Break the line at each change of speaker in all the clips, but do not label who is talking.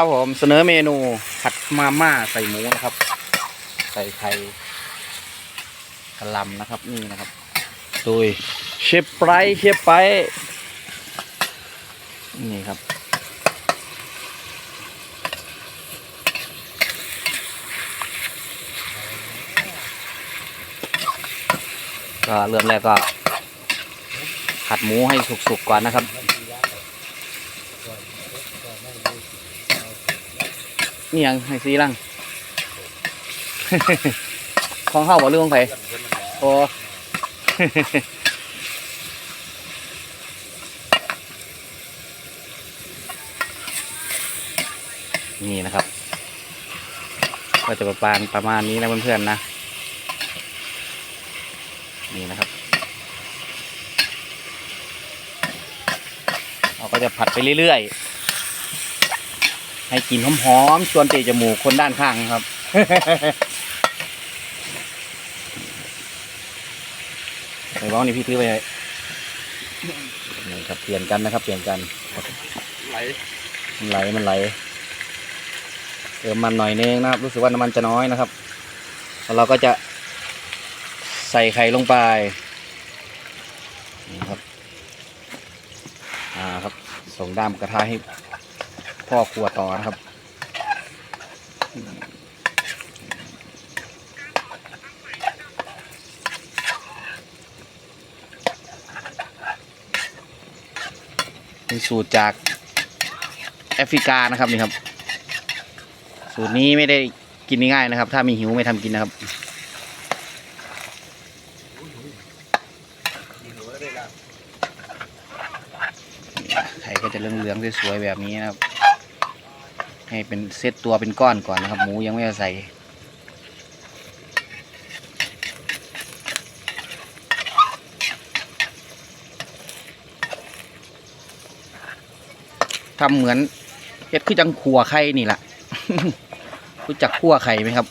ครับผมเสนอเมนูผัดมาม่าใส่หมูนะครับ ใส่ไข่กระลำนะครับนี่นะครับโดยเชฟไบรเชฟไปนี่ครับก็เริ่มแรกก็ผัดหมูให้สุกๆก่อนนะครับ นี่ยังให้ซีลัง ของเข้าบ่เรื่องไผโอ้นี่นะครับ ก็จะประมาณประมาณนี้นะเพื่อนๆนะ นี่นะครับ เราก็จะผัดไปเรื่อยๆ ให้กลิ่นหอมๆชวนเตะจมูกคนด้านข้างนะครับ ไอ้บ้องนี่พี่ถือไปเลยนี่ครับเปลี่ยนกันนะครับ เปลี่ยนกัน
ไหล
มันไหลมันไหลเติมมันหน่อยนึงนะครับ รู้สึกว่าน้ำมันจะน้อยนะครับแล้วเราก็จะใส่ไข่ลงไปนี่ครับอ่าครับส่งด้ามกระทะให้ พ่อครัวต่อนะครับเป็นสูตรจากแอฟริกานะครับนี่ครับ สูตรนี้ไม่ได้กินง่ายนะครับ ถ้ามีหิวไม่ทำกินนะครับไข่ก็จะเหลืองๆสวยๆแบบนี้นะครับ ให้เป็นเซตตัวเป็นก้อนก่อนนะครับ หมูยังไม่ใส่ทำเหมือนเฮ็ดคือจังขัวไข่นี่แหละรู้จักขั่วไข่ไหมครับ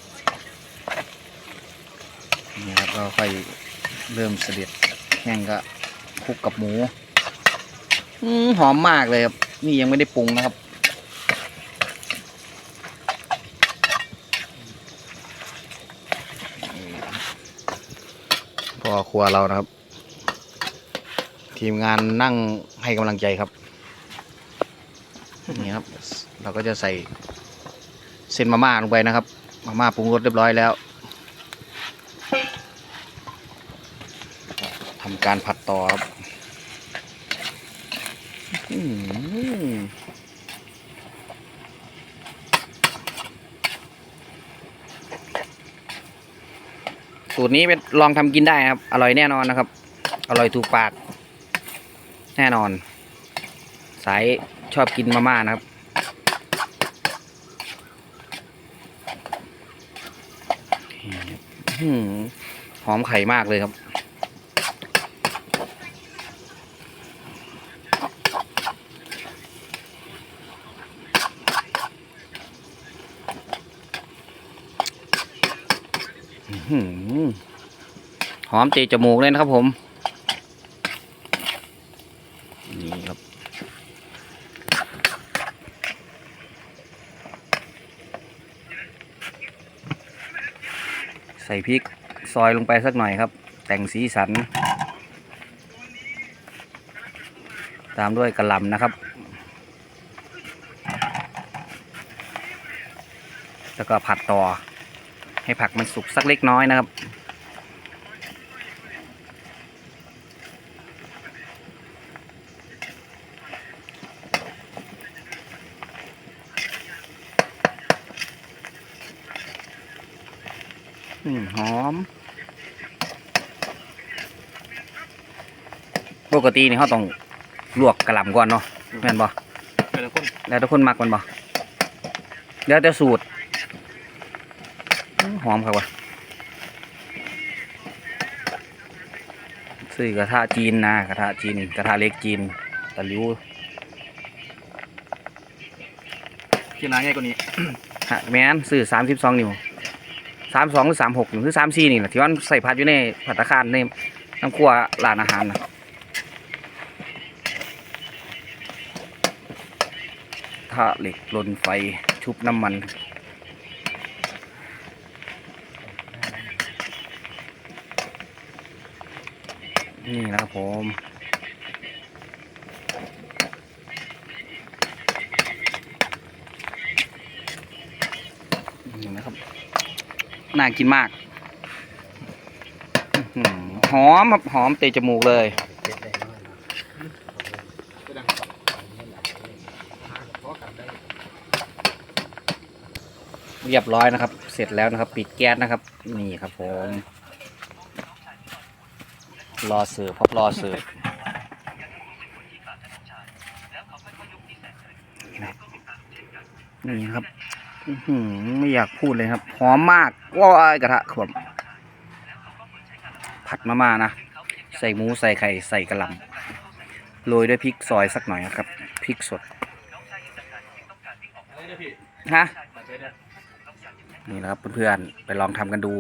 นี่ครับก็ค่อยเริ่มเสด็จแห้งก็คลุกกับหมูหอมมากเลยครับ นี่ยังไม่ได้ปรุงนะครับ อครัวเรานะครับ ทีมงานนั่งให้กำลังใจครับ นี่ครับ เราก็จะใส่เส้นมาม่าลงไปนะครับ มาม่าปรุงรสเรียบร้อยแล้วทำการผัดต่อครับ สูตรนี้เป็นลองทำกินได้ครับ อร่อยแน่นอนนะครับ อร่อยถูกปาก แน่นอน สายชอบกินมาม่านะครับ หอมไข่มากเลยครับอื้อ หอมตะจมูกเลยนะครับผม นี่ครับ ใส่พริกซอยลงไปสักหน่อยครับ แต่งสีสัน ตามด้วยกระหล่ำนะครับ แล้วก็ผัดต่อ ให้ผักมันสุกสักเล็กน้อยนะครับอืมหอม ปกตินี่เขาต้องลวกกระหล่ำก่อนเนาะแม่นบ่
เป็นคน
แล้วทุกคนมักมันบ่แล้วแต่สูตรอื้อ หอมครับว่ะซื้อกระทะจีนนะกระทะจีนกระทะเล็กจีนตะหลิว
ที่น้าง่ายกว่านี้
ฮะแม่นซื้อสามสิบสองนิ้วสามสองหรือสามหกหรือสามสี่นี่แหละที่ว่าใส่พัดอยู่ในผัตตาคารในน้ำครัวร้านอาหารนะททะเหล็กลนไฟชุบน้ำมัน นี่นะครับผมนี่นะครับน่ากินมากหอหอมครับหอมเตะจมูกเลยเรียบร้อยนะครับ เสร็จแล้วนะครับ ปิดแก๊สนะครับ นี่ครับผม รอเสิร์ฟครับรอเสิร์ฟนี่ครับนี่ครับอืไม่อยากพูดเลยครับ หอมมากว้ายกระทะครับผัดมาม่านะ ใส่หมูใส่ไข่ใส่กระหล่ำโรยด้วยพริกซอยสักหน่อยนะครับพริกสดฮะนี่นะครับเพื่อนๆไปลองทำกันดู